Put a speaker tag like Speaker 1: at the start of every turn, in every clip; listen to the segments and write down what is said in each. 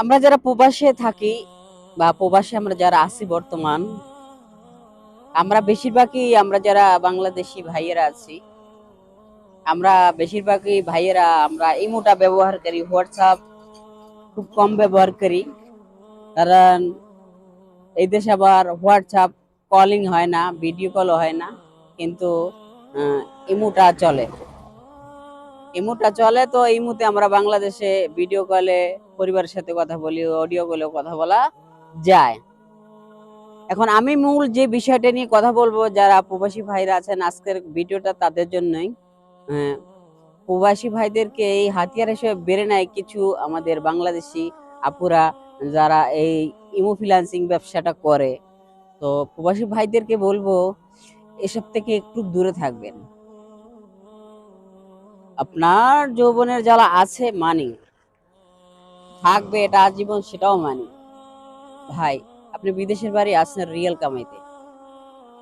Speaker 1: আমরা যারা প্রবাসে থাকি বা প্রবাসে আমরা যারা আছি বর্তমান, আমরা বেশিরভাগই আমরা যারা বাংলাদেশি ভাইয়েরা আছি, আমরা বেশিরভাগই ভাইয়েরা আমরা ইমোটা ব্যবহার করি হোয়াটসঅ্যাপ খুব কম ব্যবহার করি কারণ এই দেশে আবার হোয়াটসঅ্যাপ কলিং হয় না ভিডিও কলও হয় না, কিন্তু ইমোটা চলে। ইমোটা চলে তো এই মুহূর্তে আমরা বাংলাদেশে ভিডিও কলে পরিবারের সাথে কথা বলি অডিও কলেও কথা বলা যায়। এখন আমি মূল যে বিষয়টা নিয়ে কথা বলব, যারা প্রবাসী ভাইরা আছেন, আজকের ভিডিওটা তাদের জন্যই প্রবাসী ভাইদেরকে এই হাতিয়ার হিসেবে বেড়ে নেয় কিছু আমাদের বাংলাদেশি আপুরা যারা এই ইমো ফ্রিল্যান্সিং ব্যবসাটা করে। তো প্রবাসী ভাইদেরকে বলব, এসব থেকে একটু দূরে থাকবেন। আপনার যৌবনের জ্বালা আছে, মানি। থাকবে এটা আজীবন, সেটাও মানি। ভাই, আপনি বিদেশের বাড়ি আসছেন রিয়েল কামাইতে।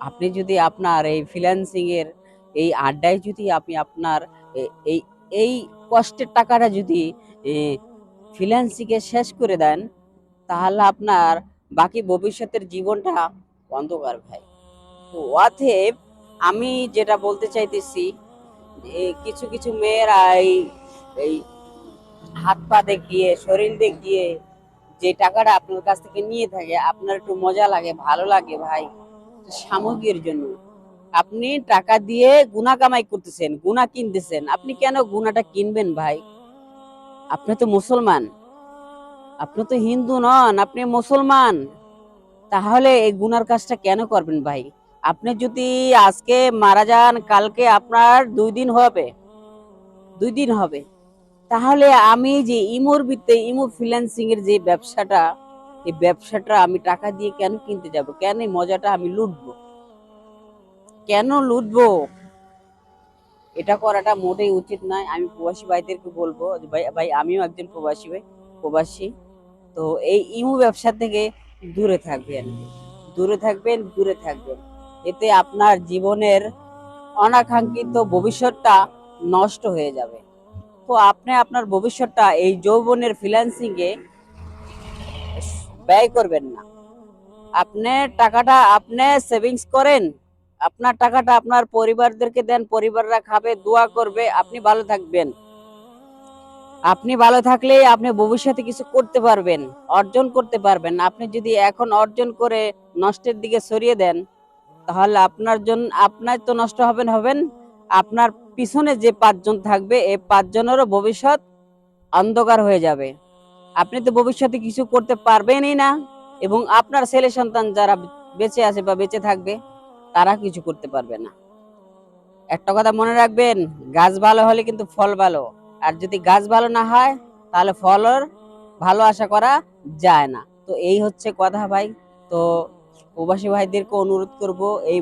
Speaker 1: আপনি যদি আপনার এই ফ্রিল্যান্সিং এর এই আড্ডায় যদি আপনি আপনার এই এই কষ্টের টাকাটা যদি ফ্রিল্যান্সিং এ শেষ করে দেন, তাহলে আপনার বাকি ভবিষ্যতের জীবনটা অন্ধকার, ভাই। তো অতএব আমি যেটা বলতে চাইতেছি কিছু কিছু মেয়েরা এই এই হাত পা দেখিয়ে, শরীর দেখিয়ে যে টাকাটা আপনার কাছ থেকে নিয়ে থাকে, আপনার একটু মজা লাগে, ভালো লাগে ভাই। সামগ্রীর জন্য। আপনি টাকা দিয়ে গুনা কামাই করতেছেন গুনা কিনতেছেন, আপনি কেন গুনাটা কিনবেন ভাই? আপনি তো মুসলমান। আপনি তো হিন্দু নন, আপনি মুসলমান। তাহলে এই গুনার কাজটা কেন করবেন ভাই? আপনি যদি আজকে মারা যান, কালকে আপনার দুই দিন হবে। দুই দিন হবে। তাহলে আমি যে ইমোর ভিত্তে, ইমো ফ্রিল্যান্সিং এর যে ব্যবসাটা, এই ব্যবসাটা আমি টাকা দিয়ে কেন কিনতে যাব? কেন এই মজাটা আমি লুটবো? কেন লুটবো? এটা করাটা মোটেই উচিত নয়। আমি প্রবাসী ভাইদেরকে বলব ভাই ভাই, আমিও একজন প্রবাসী ভাই, প্রবাসী। তো এই ইমো ব্যবসা থেকে দূরে থাকবেন। দূরে থাকবেন দূরে থাকবেন। এতে আপনার জীবনের অনাকাঙ্ক্ষিত ভবিষ্যৎটা নষ্ট হয়ে যাবে। তো আপনি আপনার ভবিষ্যৎটা এই যৌবনের ফ্রিল্যান্সিং এ ব্যয় করবেন না। আপনি টাকাটা আপনি সেভিংস করেন, আপনার টাকাটা আপনার পরিবারদেরকে দেন, পরিবাররা খাবে, দোয়া করবে, আপনি ভালো থাকবেন। আপনি ভালো থাকলে আপনি ভবিষ্যতে কিছু করতে পারবেন, অর্জন করতে পারবেন। আপনি যদি এখন অর্জন করে নষ্টের দিকে সরিয়ে দেন তাহলে আপনার জন্য আপনার তো নষ্ট হবেন হবেন। আপনার পিছনে যে পাঁচজন থাকবে এই পাঁচজনেরও ভবিষ্যৎ অন্ধকার হয়ে যাবে। আপনি তো ভবিষ্যতে কিছু করতে পারবেনই না, এবং আপনার ছেলে সন্তান যারা বেঁচে আছে বা বেঁচে থাকবে, তারা কিছু করতে পারবে না। একটা কথা মনে রাখবেন, গাছ ভালো হলে কিন্তু ফল ভালো। আর যদি গাছ ভালো না হয়, তাহলে ফলর ভালো আশা করা যায় না। তো এই হচ্ছে কথা ভাই। তো প্রবাসী ভাইদেরকে অনুরোধ করব, এই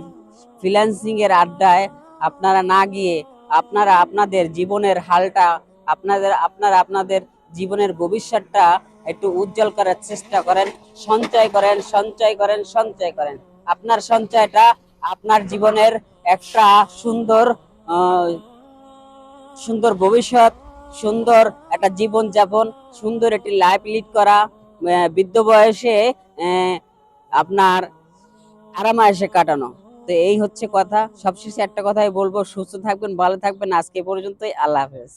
Speaker 1: ফ্রিল্যান্সিং এর আড্ডায় আপনারা না গিয়ে আপনারা আপনাদের জীবনের হালটা, আপনাদের, আপনারা আপনাদের জীবনের ভবিষ্যৎটা একটু উজ্জ্বল করার চেষ্টা করেন, সঞ্চয় করেন সঞ্চয় করেন সঞ্চয় করেন। আপনার সঞ্চয়টা আপনার জীবনের একটা সুন্দর সুন্দর ভবিষ্যৎ, সুন্দর একটা জীবন যাপন সুন্দর একটি লাইফ লিড করা বৃদ্ধ বয়সে আপনার আরামায়েসে কাটানো। তো এই হচ্ছে কথা। সবশেষে একটা কথাই বলব, সুস্থ থাকবেন, ভালো থাকবেন। আজকে পর্যন্তই, আল্লাহ হাফেজ।